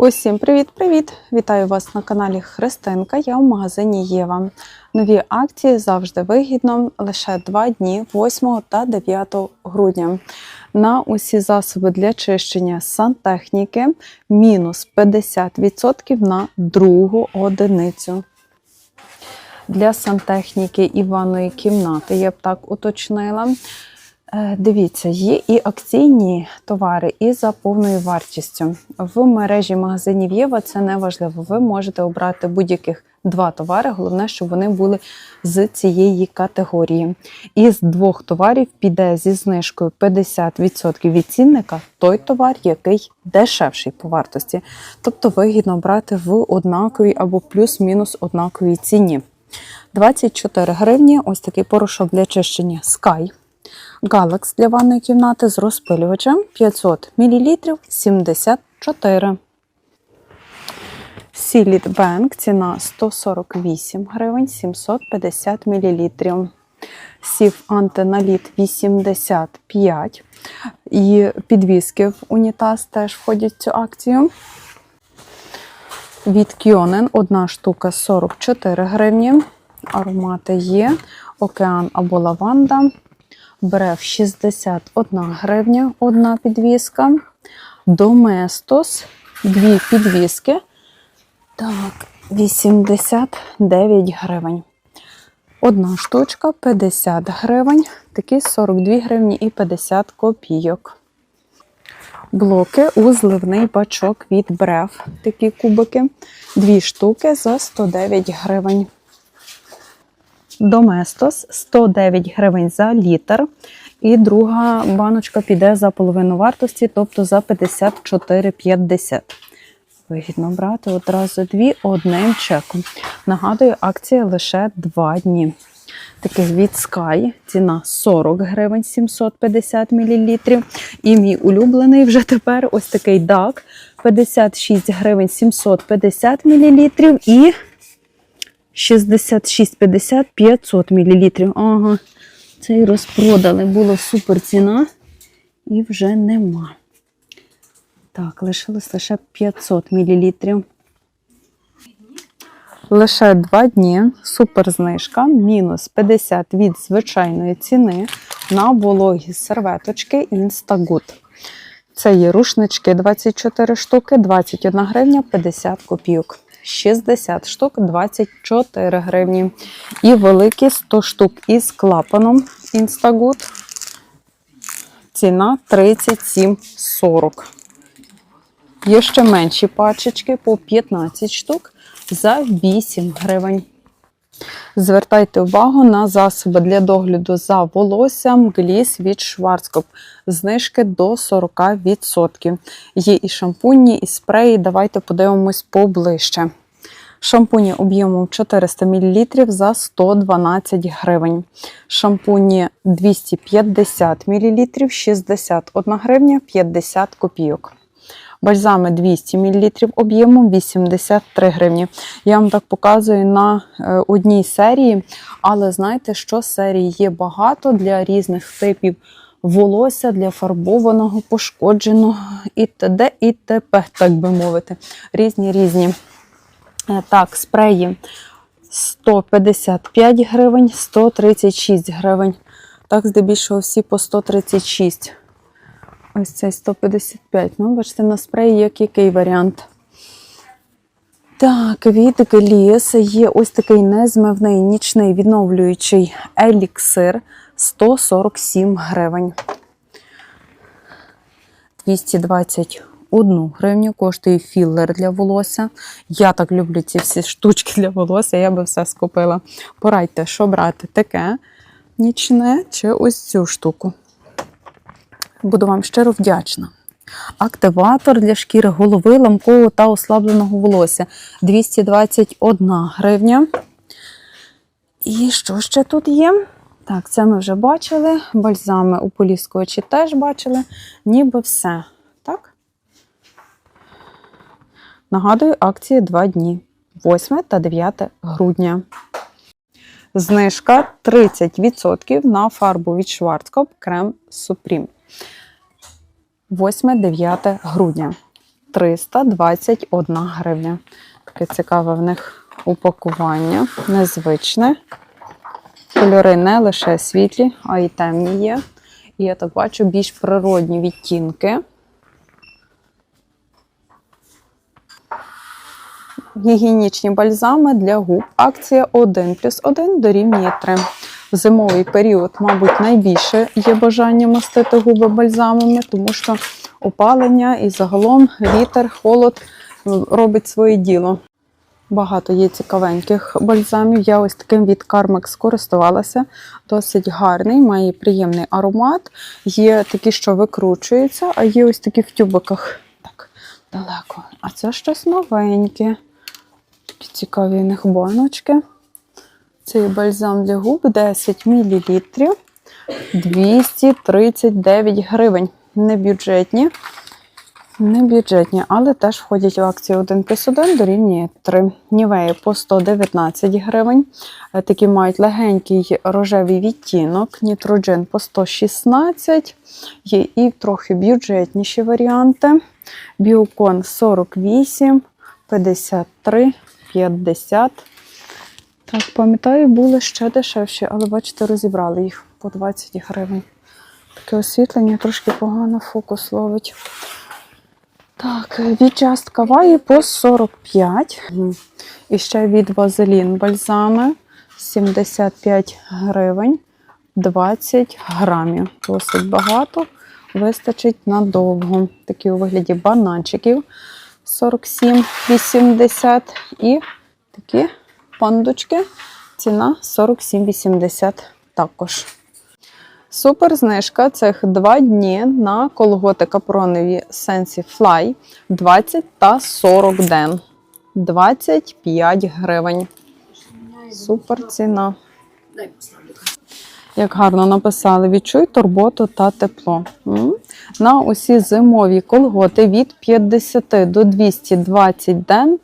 Усім привіт-привіт! Вітаю вас на каналі Христинка. Я в магазині Єва. Нові акції завжди вигідно лише два дні 8 та 9 грудня. На усі засоби для чищення сантехніки мінус 50% на другу одиницю. Для сантехніки і ванної кімнати я б так уточнила. Е, Дивіться, є і акційні товари, і за повною вартістю. В мережі магазинів Єва це не важливо. Ви можете обрати будь-яких два товари. Головне, щоб вони були з цієї категорії. Із двох товарів піде зі знижкою 50% від цінника той товар, який дешевший по вартості. Тобто вигідно брати в однаковій або плюс-мінус однаковій ціні. 24 гривні. Ось такий порошок для чищення Sky. Галакс для ванної кімнати з розпилювачем 500 мл 74. Сіліт Бенк ціна 148 гривень 750 мл. Сів антиналіт 85. І підвіски в унітаз теж входять в цю акцію. Від Кьонен одна штука 44 гривні. Аромати є. Океан або лаванда. Брев 61 гривня, одна підвіска. Доместос, дві підвіски. Так, 89 гривень. Одна штучка 50 гривень, такі 42 гривні і 50 копійок. Блоки у зливний бачок від брев. Такі кубики. Дві штуки за 109 гривень. Доместос 109 гривень за літр. І друга баночка піде за половину вартості, тобто за 54,50. Вигідно брати одразу дві одним чеком. Нагадую, акція лише 2 дні. Такий від Sky, ціна 40 гривень 750 мл. І мій улюблений вже тепер ось такий DAC 56 гривень 750 мл. І 66,50 500 мл. Ага, цей розпродали. Була супер ціна і вже нема. Так, лишилось лише 500 мл. Лише 2 дні. Супер знижка. Мінус 50 від звичайної ціни на вологі серветочки Instagood. Це є рушнички 24 штуки, 21 гривня 50 копійок. 60 штук 24 гривні. І великі 100 штук із клапаном Instagood. Ціна 37,40. Є ще менші пачечки по 15 штук за 8 гривень. Звертайте увагу на засоби для догляду за волоссям гліс від Schwarzkopf. Знижки до 40%. Є і шампуні, і спреї. Давайте подивимось поближче. Шампуні об'ємом 400 мл за 112 гривень. Шампуні 250 мл 61 гривня 50 копійок. Бальзами 200 мл об'ємом 83 гривні. Я вам так показую на е, одній серії, але знаєте, що серії є багато для різних типів волосся, для фарбованого, пошкодженого і т.д. і т.п., так би мовити. Різні різні. Е, Так, спреї 155 гривень, 136 гривень. Так, здебільшого всі по 136. Ось цей 155. Ну, бачите, на спреї як який варіант. Так, від Гліс є ось такий незмивний нічний відновлюючий еліксир 147 гривень. 221 гривню коштує філер для волосся. Я так люблю ці всі штучки для волосся, я би все скупила. Порадьте, що брати таке нічне чи ось цю штуку. Буду вам щиро вдячна. Активатор для шкіри голови, ламкового та ослабленого волосся 221 гривня. І що ще тут є? Так, це ми вже бачили. Бальзами у поліскувачі теж бачили. Ніби все. Так? Нагадую, акції 2 дні. 8 та 9 грудня. Знижка 30% на фарбу від Schwarzkopf крем Supreme. 8-9 грудня. 321 гривня. Таке цікаве в них упакування, незвичне. Кольори не лише світлі, а й темні є. І я так бачу більш природні відтінки. Гігієнічні бальзами для губ. Акція 1 плюс 1 дорівнює 3. В зимовий період, мабуть, найбільше є бажання мастити губи бальзамами, тому що опалення і загалом вітер, холод робить своє діло. Багато є цікавеньких бальзамів. Я ось таким від Carmex скористувалася. Досить гарний, має приємний аромат. Є такі, що викручуються, а є ось такі в тюбиках. Так, далеко. А це щось новеньке. Цікаві у них баночки. Цей бальзам для губ 10 мл. 239 гривень. Не бюджетні. Не бюджетні, але теж входять в акцію 1 плюс 1 дорівнює 3. Нівеї по 119 гривень. Е, Такі мають легенький рожевий відтінок. Нітроджен по 116. Є і трохи бюджетніші варіанти. Біокон 48, 53, 50. Так, пам'ятаю, були ще дешевші, але бачите, розібрали їх по 20 гривень. Таке освітлення трошки погано фокус ловить. Так, від Just Kawaii по 45. І ще від Вазелін бальзами 75 гривень, 20 грамів. Досить багато. Вистачить надовго. Такі у вигляді бананчиків 47,80 і такі пандочки. Ціна 47,80 також. Супер знижка цих два дні на колготи капронові Sensi Fly 20 та 40 ден. 25 гривень. Супер ціна. Як гарно написали, відчуй турботу та тепло. На усі зимові колготи від 50 до 220 ден.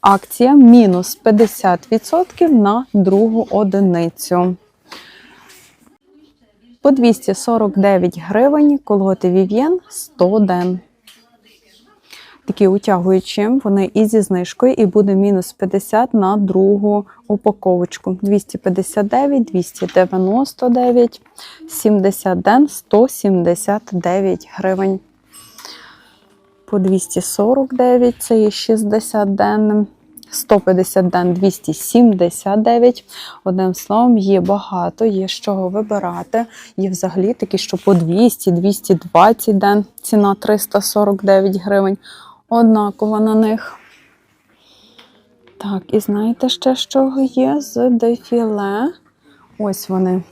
Акція мінус 50% на другу одиницю. По 249 гривень колготи Vivien 100 ден. Такі утягуючі, вони і зі знижкою, і буде мінус 50 на другу упаковочку. 259, 299, 70 ден, 179 гривень. По 249 це є 60 ден. 150 ден 279. Одним словом, є багато, є з чого вибирати. Є взагалі такі, що по 200, 220 ден, ціна 349 гривень. Однакова на них. Так, і знаєте ще, з чого є? З дефіле. Ось вони.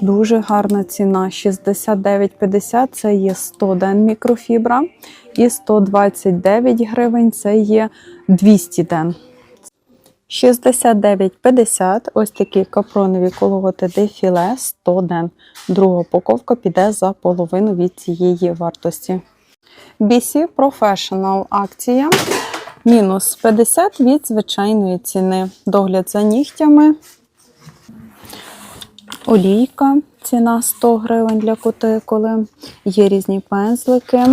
Дуже гарна ціна. 69,50 це є 100 ден мікрофібра. І 129 гривень це є 200 ден. 69,50 ось такі капронові колготи дефіле 100 ден. Друга упаковка піде за половину від цієї вартості. BC Professional акція. Мінус 50 від звичайної ціни. Догляд за нігтями. Олійка, ціна 100 гривень для кутикули. Є різні пензлики.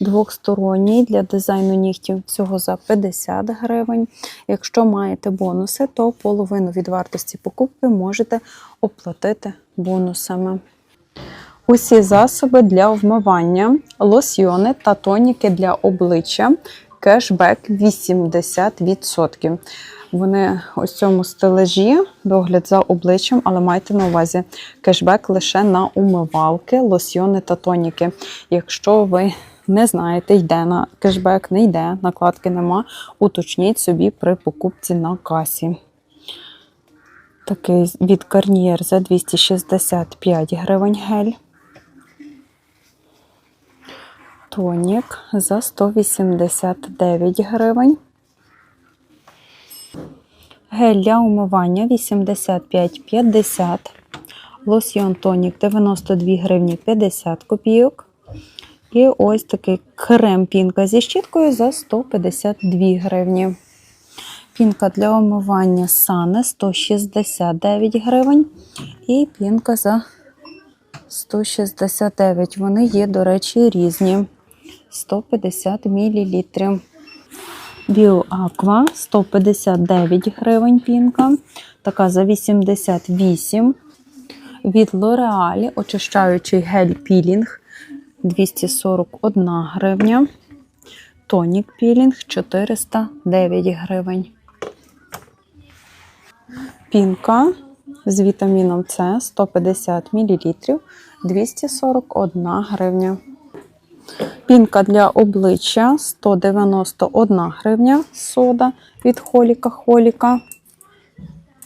Двохсторонній для дизайну нігтів всього за 50 гривень. Якщо маєте бонуси, то половину від вартості покупки можете оплатити бонусами. Усі засоби для вмивання, лосьйони та тоніки для обличчя. Кешбек 80%. Вони ось цьому стележі, догляд за обличчям, але майте на увазі кешбек лише на умивалки, лосьйони та тоніки. Якщо ви не знаєте, йде на кешбек, не йде, накладки нема, уточніть собі при покупці на касі. Такий від Garnier за 265 гривень гель. Тонік за 189 гривень. Гель для умивання 85,50. Лосьйон тонік 92 гривні 50 копійок. І ось такий крем пінка зі щіткою за 152 гривні. Пінка для омивання Сане 169 гривень. І пінка за 169. Вони є, до речі, різні. 150 мл. Біоаква 159 гривень пінка. Така за 88. Від L'Oreal очищаючий гель пілінг 241 гривня. Тонік пілінг 409 гривень. Пінка з вітаміном С 150 мл 241 гривня. Пінка для обличчя 191 гривня сода від Холіка Холіка.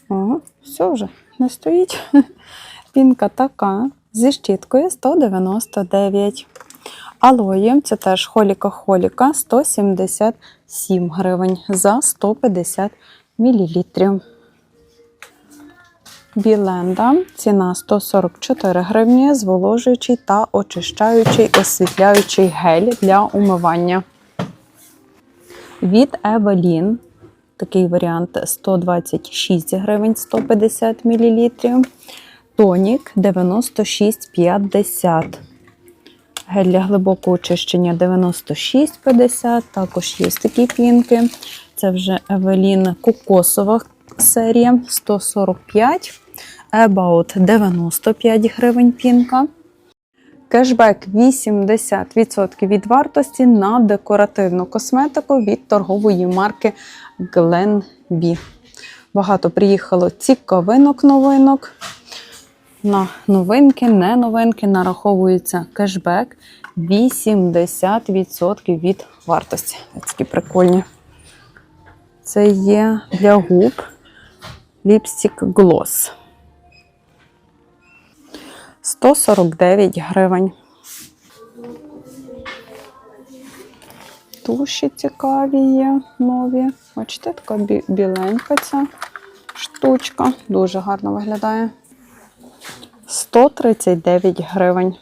О, все вже не стоїть. Пінка така зі щіткою 199. Алої, це теж Холіка Холіка 177 гривень за 150 мл. Біленда ціна 144 гривні, зволожуючий та очищаючий освітляючий гель для умивання. Від Evelyn такий варіант 126 гривень 150 мл. Тонік 96,50. Гель для глибокого очищення 96,50. Також є такі пінки. Це вже Evelyn кокосова серія 145. About 95 гривень пінка. Кешбек 80% від вартості на декоративну косметику від торгової марки Glenbee. Багато приїхало цікавинок новинок. На новинки, не новинки нараховується кешбек 80% від вартості. Такі прикольні. Це є для губ ліпстик Gloss. 149 гривень. Туші цікаві є нові. Бачите, така бі- біленька ця штучка. Дуже гарно виглядає. 139 гривень.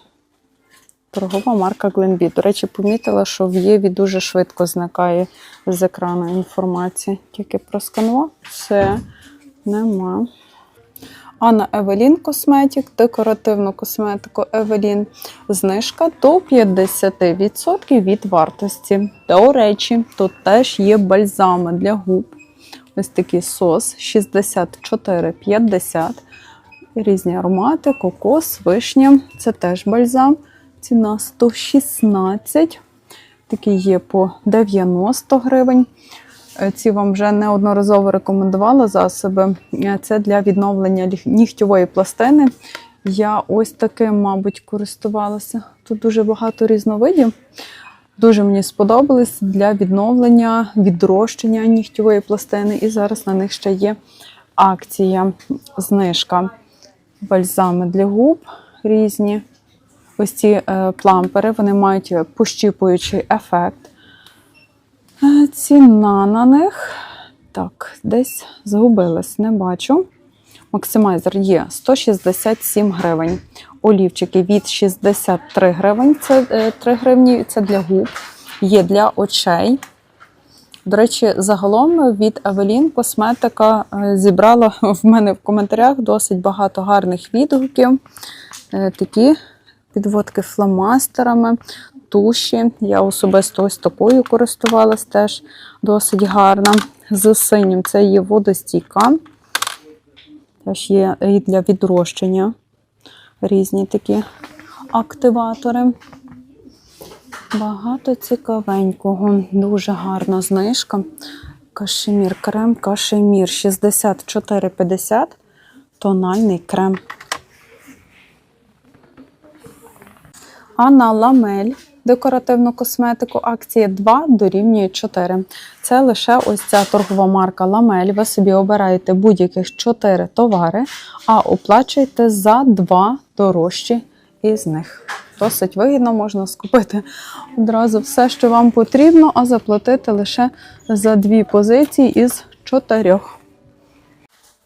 Торгова марка Glenbee. До речі, помітила, що в Єві дуже швидко зникає з екрану інформація. Тільки просканував, все, нема. А на Evelyn Cosmetic, декоративну косметику Evelyn, знижка до 50% від вартості. До речі, тут теж є бальзами для губ. Ось такий сос 64,50. Різні аромати, кокос, вишня. Це теж бальзам. Ціна 116. Такі є по 90 гривень. Е, Ці вам вже неодноразово рекомендувала засоби. Е, Це для відновлення нігтєвої пластини. Я ось таким, мабуть, користувалася. Тут дуже багато різновидів. Дуже мені сподобались для відновлення, відрощення нігтєвої пластини. І зараз на них ще є акція, знижка. Бальзами для губ різні. Ось ці е, плампери вони мають пощіпуючий ефект. Е, Ціна на них. Так, десь згубилась, не бачу. Максимайзер є 167 гривень. Олівчики від 63 гривень. Це е, 3 гривні, це для губ. Є для очей. До речі, загалом від Evelyn косметика е, зібрала в мене в коментарях досить багато гарних відгуків. Е, Такі підводки фломастерами, туші. Я особисто ось такою користувалась теж досить гарна. З синім це є водостійка. Теж є і для відрощення різні такі активатори. Багато цікавенького, дуже гарна знижка. Кашемір крем, кашемір 64,50, тональний крем. А на ламель декоративну косметику акція 2 дорівнює 4. Це лише ось ця торгова марка Ламель. Ви собі обираєте будь-яких 4 товари, а оплачуєте за 2 дорожчі із них. Досить вигідно можна скупити одразу все, що вам потрібно, а заплатити лише за дві позиції із чотирьох.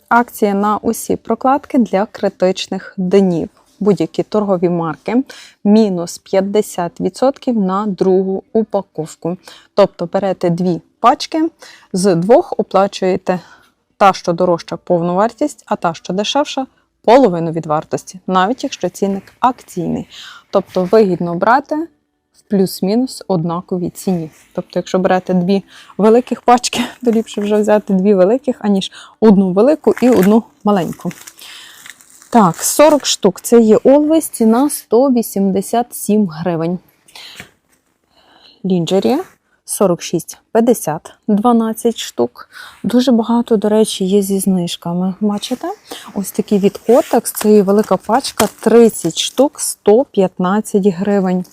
Акція на усі прокладки для критичних днів. Будь-які торгові марки мінус 50% на другу упаковку. Тобто берете дві пачки, з двох оплачуєте та, що дорожча повну вартість, а та, що дешевша половину від вартості, навіть якщо цінник акційний. Тобто вигідно брати плюс-мінус однаковій ціні. Тобто, якщо берете дві великих пачки, то ліпше вже взяти дві великих, аніж одну велику і одну маленьку. Так, 40 штук. Це є Always, ціна 187 гривень. Лінджері 46,50, 12 штук. Дуже багато, до речі, є зі знижками. Бачите? Ось такий від Kotex, це є велика пачка, 30 штук, 115 гривень.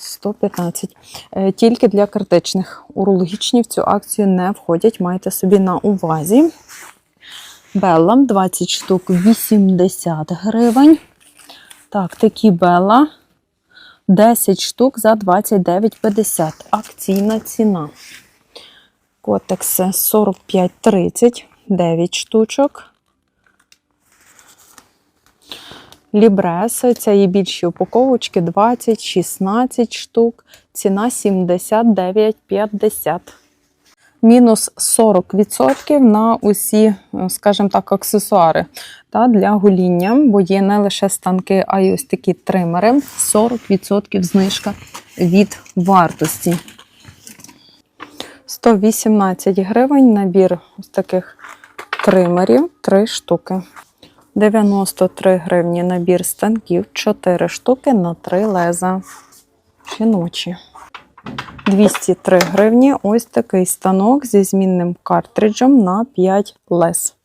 115. Е, Тільки для критичних. Урологічні в цю акцію не входять, майте собі на увазі. Беллам 20 штук 80 гривень. Так, такі Белла 10 штук за 29,50. Акційна ціна. Котекс 45,30, 9 штучок. Лібреси, це є більші упаковочки 20, 16 штук. Ціна 79,50. Мінус 40% на усі, е, скажімо так, аксесуари та для гоління, бо є не лише станки, а й ось такі тримери. 40% знижка від вартості. 118 гривень набір ось таких тримерів, 3 штуки. 93 гривні набір станків, 4 штуки на 3 леза. Жіночі. 203 гривні ось такий станок зі змінним картриджем на 5 лез.